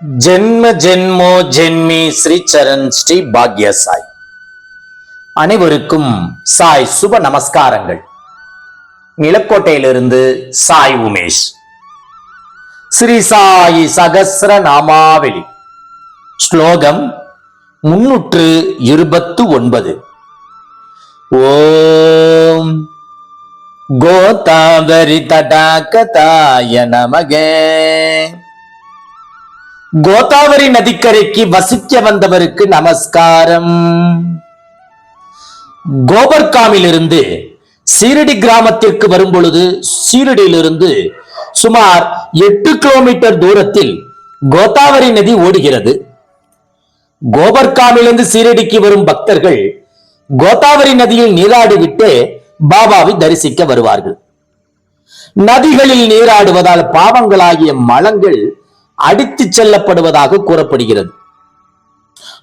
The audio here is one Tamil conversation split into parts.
ஜென்ம ஜென்மோ ஜென்மி ஸ்ரீ சரண் ஸ்ரீ பாக்ய சாய். அனைவருக்கும் சாய் சுப நமஸ்காரங்கள். நிலக்கோட்டையிலிருந்து சாய் உமேஷ். ஸ்ரீ சாயி சகசிர நாமாவளி. ஸ்லோகம் முன்னூற்று இருபத்து ஒன்பது. ஓம் கோதாவரி தடாகதாய நமகே. கோதாவரி நதிக்கரைக்கு வசிக்க வந்தவருக்கு நமஸ்காரம். கோபர்காமிலிருந்து சீரடி கிராமத்திற்கு வரும் பொழுது சீரடியிலிருந்து சுமார் எட்டு கிலோமீட்டர் தூரத்தில் கோதாவரி நதி ஓடுகிறது. கோபர்காமிலிருந்து சீரடிக்கு வரும் பக்தர்கள் கோதாவரி நதியில் நீராடிவிட்டு பாபாவை தரிசிக்க வருவார்கள். நதிகளில் நீராடுவதால் பாவங்களாகிய மலங்கள் அடித்துச் செல்லப்படுவதாக கூறப்படுகிறது.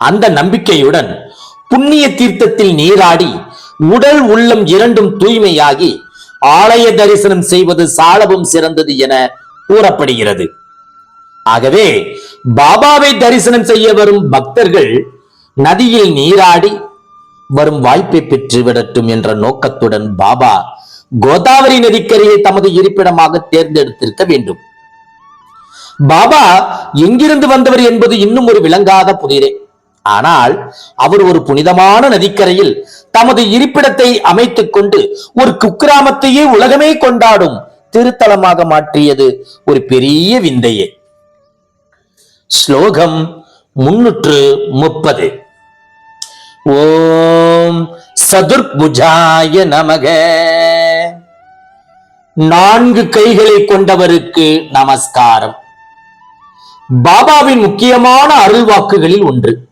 அந்த நம்பிக்கையுடன் புண்ணிய தீர்த்தத்தில் நீராடி உடல் உள்ளம் இரண்டும் தூய்மையாகி ஆலய தரிசனம் செய்வது சாலவும் சிறந்தது என கூறப்படுகிறது. ஆகவே பாபாவை தரிசனம் செய்ய வரும் பக்தர்கள் நதியில் நீராடி வரும் வாய்ப்பை பெற்று விடட்டும் என்ற நோக்கத்துடன் பாபா கோதாவரி நதிக்கரையை தமது இருப்பிடமாக தேர்ந்தெடுத்திருக்க வேண்டும். பாபா எங்கிருந்து வந்தவர் என்பது இன்னும் ஒரு விளங்காத புதிரே. ஆனால் அவர் ஒரு புனிதமான நதிக்கரையில் தமது இருப்பிடத்தை அமைத்துக் கொண்டு ஒரு குக்கிராமத்தையே உலகமே கொண்டாடும் திருத்தலமாக மாற்றியது ஒரு பெரிய விந்தையே. ஸ்லோகம் முன்னூற்று முப்பது. ஓம் சதுர்புஜாய நமக. நான்கு கைகளை கொண்டவருக்கு நமஸ்காரம். பாபாவின் முக்கியமான அருள்வாக்குகளில் ஒன்று.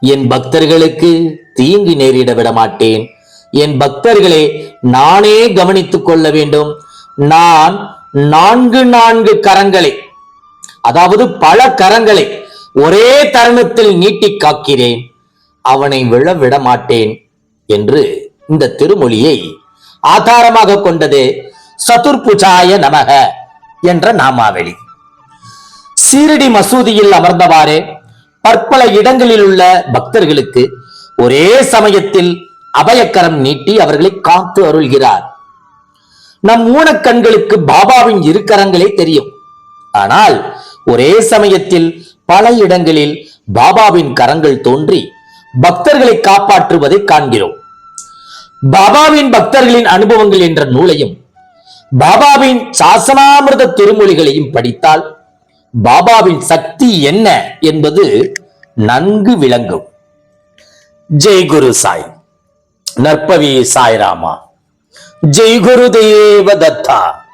என் பக்தர்களுக்கு தீங்கு நேரிட விட மாட்டேன் என் பக்தர்களை நானே கவனித்துக் கொள்ள வேண்டும். நான் நான்கு நான்கு கரங்களை அதாவது பல கரங்களை ஒரே தருணத்தில் நீட்டி காக்கிறேன். அவனை விழ விட மாட்டேன் என்று இந்த திருமொழியை ஆதாரமாக கொண்டது சதுர்புஜாய நமக என்ற நாமாவளி. சீரடி மசூதியில் அமர்ந்தவாறே பற்பல இடங்களில் உள்ள பக்தர்களுக்கு ஒரே சமயத்தில் அபயக்கரம் நீட்டி அவர்களை காத்து அருள்கிறார். நம் ஊனக்கண்களுக்கு பாபாவின் இரு கரங்களே தெரியும். ஆனால் ஒரே சமயத்தில் பல இடங்களில் பாபாவின் கரங்கள் தோன்றி பக்தர்களை காப்பாற்றுவதை காண்கிறோம். பாபாவின் பக்தர்களின் அனுபவங்கள் என்ற நூலையும் பாபாவின் சாசனாமிர்த திருமொழிகளையும் படித்தால் பாபாவின் சக்தி என்ன என்பது நன்கு விளங்கும். ஜெய் குரு சாய். நற்பவி சாய்ராமா. ஜெய் குரு தேவ தத்தா